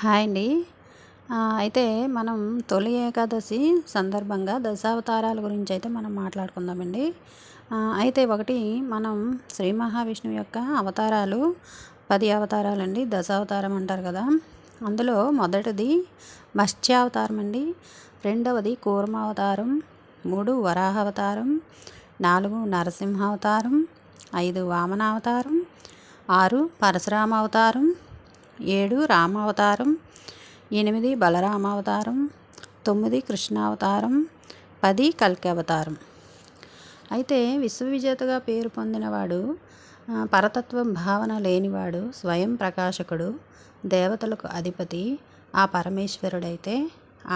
Hi అండి. అయితే మనం తొలి ఏకాదశి సందర్భంగా దశావతారాల గురించి అయితే మనం మాట్లాడుకుందామండి. అయితే ఒకటి మనం శ్రీ మహావిష్ణువు యొక్క అవతారాలు పది అవతారాలండి దశావతారం అంటారు కదా. అందులో మొదటిది మత్స్యావతారం అండి రెండవది కూర్మావతారం మూడు వరాహావతారం నాలుగు నరసింహావతారం ఐదు వామనావతారం ఆరు పరశురామ అవతారం ఏడు రామావతారం ఎనిమిది బలరామావతారం తొమ్మిది కృష్ణావతారం పది కల్కి అవతారం అయితే విశ్వవిజేతగా పేరు పొందినవాడు పరతత్వం భావన లేనివాడు స్వయం ప్రకాశకుడు దేవతలకు అధిపతి ఆ పరమేశ్వరుడైతే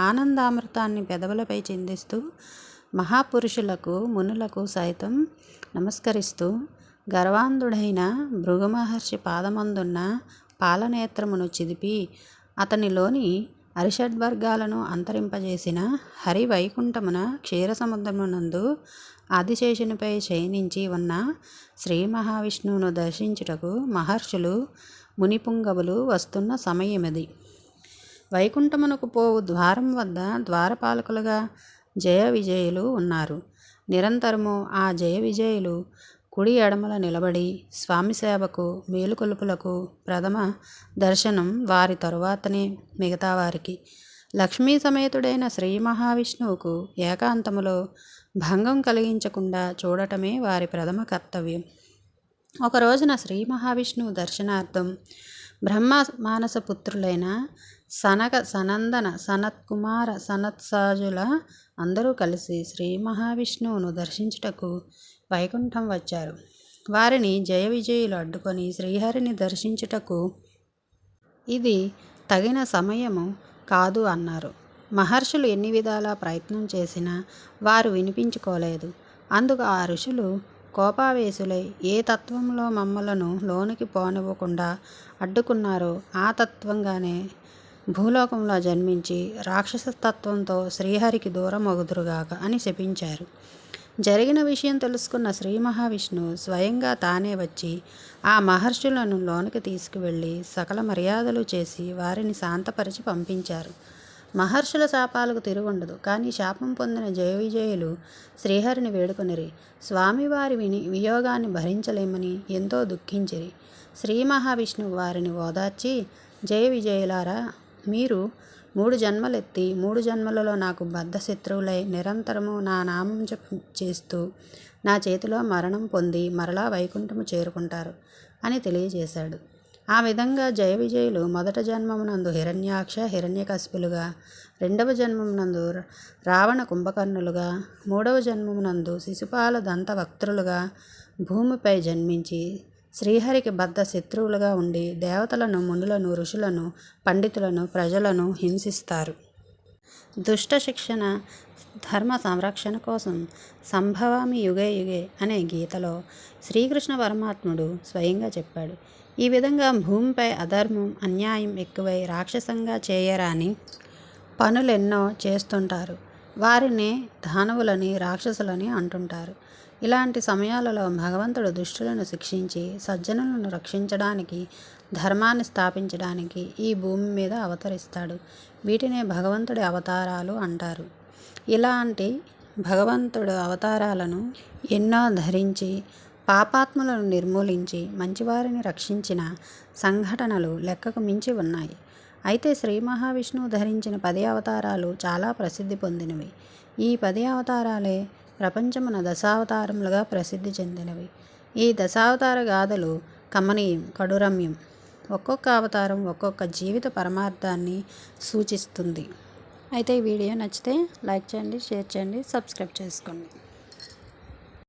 ఆనందామృతాన్ని పెదవులపై చిందిస్తూ మహాపురుషులకు మునులకు సైతం నమస్కరిస్తూ గర్వాంధుడైన భృగుమహర్షి పాదమందున్న పాలనేత్రమును చిదిపి అతనిలోని అరిషడ్వర్గాలను అంతరింపజేసిన హరి వైకుంఠమున క్షీరసముద్రమునందు ఆదిశేషునిపై శయనించి ఉన్న శ్రీ మహావిష్ణువును దర్శించుటకు మహర్షులు మునిపుంగవులు వస్తున్న సమయమది. వైకుంఠమునకు పోవు ద్వారం వద్ద ద్వారపాలకులుగా జయ విజయులు ఉన్నారు. నిరంతరము ఆ జయ విజయులు కుడి ఎడమల నిలబడి స్వామి సేవకు మేలుకొలుపులకు ప్రథమ దర్శనం వారి తరువాతనే మిగతా వారికి. లక్ష్మీ సమేతుడైన శ్రీ మహావిష్ణువుకు ఏకాంతములో భంగం కలిగించకుండా చూడటమే వారి ప్రథమ కర్తవ్యం. ఒక రోజున శ్రీ మహావిష్ణువు దర్శనార్థం బ్రహ్మ మానస పుత్రులైన సనక సనందన సనత్కుమార సనత్సాజుల అందరూ కలిసి శ్రీ మహావిష్ణువును దర్శించుటకు వైకుంఠం వచ్చారు. వారిని జయ విజయులు అడ్డుకొని శ్రీహరిని దర్శించుటకు ఇది తగిన సమయము కాదు అన్నారు. మహర్షులు ఎన్ని విధాలా ప్రయత్నం చేసినా వారు వినిపించుకోలేదు. అందుకు ఆ ఋషులు కోపావేశులై ఏ తత్వంలో మమ్మలను లోనికి పోనివ్వకుండా అడ్డుకున్నారో ఆ తత్వంగానే భూలోకంలో జన్మించి రాక్షస తత్వంతో శ్రీహరికి దూరమగుదురుగాక అని శపించారు. జరిగిన విషయం తెలుసుకున్న శ్రీ మహావిష్ణువు స్వయంగా తానే వచ్చి ఆ మహర్షులను లోనికి తీసుకువెళ్ళి సకల మర్యాదలు చేసి వారిని శాంతపరిచి పంపించారు. మహర్షుల శాపాలకు తిరుగుండదు. కానీ శాపం పొందిన జయ విజయులు శ్రీహరిని వేడుకొనిరి. స్వామివారి విని వియోగాన్ని భరించలేమని ఎంతో దుఃఖించిరి. శ్రీ మహావిష్ణువు వారిని ఓదార్చి జయ విజయులారా మీరు మూడు జన్మలెత్తి మూడు జన్మలలో నాకు బద్ధ శత్రువులై నిరంతరము నా నామం చేస్తూ నా చేతిలో మరణం పొంది మరలా వైకుంఠము చేరుకుంటారు అని తెలియజేశాడు. ఆ విధంగా జయ విజయులు మొదట జన్మమునందు హిరణ్యాక్ష హిరణ్యకశిపులుగా రెండవ జన్మమునందు రావణ కుంభకర్ణులుగా మూడవ జన్మమునందు శిశుపాల దంతవక్త్రులుగా భూమిపై జన్మించి శ్రీహరికి బద్ద శత్రువులుగా ఉండి దేవతలను మునులను ఋషులను పండితులను ప్రజలను హింసిస్తారు. దుష్ట శిక్షణ ధర్మ సంరక్షణ కోసం సంభవామి యుగే యుగే అనే గీతలో శ్రీకృష్ణ పరమాత్ముడు స్వయంగా చెప్పాడు. ఈ విధంగా భూమిపై అధర్మం అన్యాయం ఎక్కువై రాక్షసంగా చేయరాని పనులెన్నో చేస్తుంటారు. వారిని దానవులని రాక్షసులని అంటుంటారు. ఇలాంటి సమయాలలో భగవంతుడు దుష్టులను శిక్షించి సజ్జనులను రక్షించడానికి ధర్మాన్ని స్థాపించడానికి ఈ భూమి మీద అవతరిస్తాడు. వీటినే భగవంతుడి అవతారాలు అంటారు. ఇలాంటి భగవంతుడు అవతారాలను ఎన్నో ధరించి పాపాత్ములను నిర్మూలించి మంచివారిని రక్షించిన సంఘటనలు లెక్కకు మించి ఉన్నాయి. అయితే శ్రీ మహావిష్ణువు ధరించిన పది అవతారాలు చాలా ప్రసిద్ధి పొందినవి. ఈ పది అవతారాలే ప్రపంచమున దశావతారములుగా ప్రసిద్ధి చెందినవి. ఈ దశావతార గాథలు కమనీయం కడురమ్యం ఒక్కొక్క అవతారం ఒక్కొక్క జీవిత పరమార్థాన్ని సూచిస్తుంది. అయితే ఈ వీడియో నచ్చితే లైక్ చేయండి షేర్ చేయండి సబ్స్క్రైబ్ చేసుకోండి.